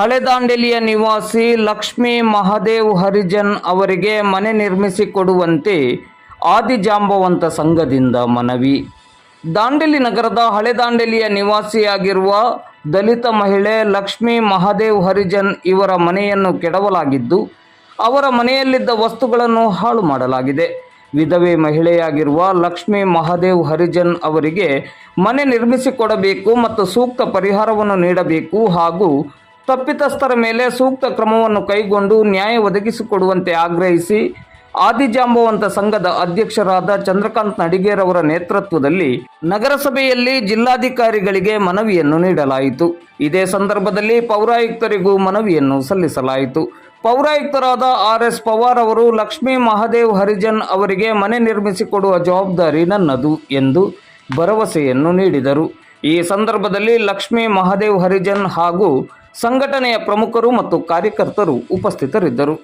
ಹಳೆದಾಂಡೆಲಿಯ ನಿವಾಸಿ ಲಕ್ಷ್ಮೀ ಮಹಾದೇವ್ ಹರಿಜನ್ ಅವರಿಗೆ ಮನೆ ನಿರ್ಮಿಸಿಕೊಡುವಂತೆ ಆದಿಜಾಂಬವಂತ ಸಂಘದಿಂದ ಮನವಿ. ದಾಂಡೇಲಿ ನಗರದ ಹಳೆದಾಂಡೇಲಿಯ ನಿವಾಸಿಯಾಗಿರುವ ದಲಿತ ಮಹಿಳೆ ಲಕ್ಷ್ಮೀ ಮಹಾದೇವ್ ಹರಿಜನ್ ಇವರ ಮನೆಯನ್ನು ಕೆಡವಲಾಗಿದ್ದು, ಅವರ ಮನೆಯಲ್ಲಿದ್ದ ವಸ್ತುಗಳನ್ನು ಹಾಳು ಮಾಡಲಾಗಿದೆ. ವಿಧವೆ ಮಹಿಳೆಯಾಗಿರುವ ಲಕ್ಷ್ಮೀ ಮಹಾದೇವ್ ಹರಿಜನ್ ಅವರಿಗೆ ಮನೆ ನಿರ್ಮಿಸಿಕೊಡಬೇಕು ಮತ್ತು ಸೂಕ್ತ ಪರಿಹಾರವನ್ನು ನೀಡಬೇಕು ಹಾಗೂ ತಪ್ಪಿತಸ್ಥರ ಮೇಲೆ ಸೂಕ್ತ ಕ್ರಮವನ್ನು ಕೈಗೊಂಡು ನ್ಯಾಯ ಒದಗಿಸಿಕೊಡುವಂತೆ ಆಗ್ರಹಿಸಿ ಆದಿಜಾಂಬವಂತ ಸಂಘದ ಅಧ್ಯಕ್ಷರಾದ ಚಂದ್ರಕಾಂತ್ ನಡಿಗೇರ್ ಅವರ ನೇತೃತ್ವದಲ್ಲಿ ನಗರಸಭೆಯಲ್ಲಿ ಜಿಲ್ಲಾಧಿಕಾರಿಗಳಿಗೆ ಮನವಿಯನ್ನು ನೀಡಲಾಯಿತು. ಇದೇ ಸಂದರ್ಭದಲ್ಲಿ ಪೌರಾಯುಕ್ತರಿಗೂ ಮನವಿಯನ್ನು ಸಲ್ಲಿಸಲಾಯಿತು. ಪೌರಾಯುಕ್ತರಾದ ಆರ್ ಎಸ್ ಪವಾರ್ ಅವರು, ಲಕ್ಷ್ಮೀ ಮಹಾದೇವ್ ಹರಿಜನ್ ಅವರಿಗೆ ಮನೆ ನಿರ್ಮಿಸಿಕೊಡುವ ಜವಾಬ್ದಾರಿ ನನ್ನದು ಎಂದು ಭರವಸೆಯನ್ನು ನೀಡಿದರು. ಈ ಸಂದರ್ಭದಲ್ಲಿ ಲಕ್ಷ್ಮೀ ಮಹಾದೇವ್ ಹರಿಜನ್ ಹಾಗೂ ಸಂಘಟನೆಯ ಪ್ರಮುಖರು ಮತ್ತು ಕಾರ್ಯಕರ್ತರು ಉಪಸ್ಥಿತರಿದ್ದರು.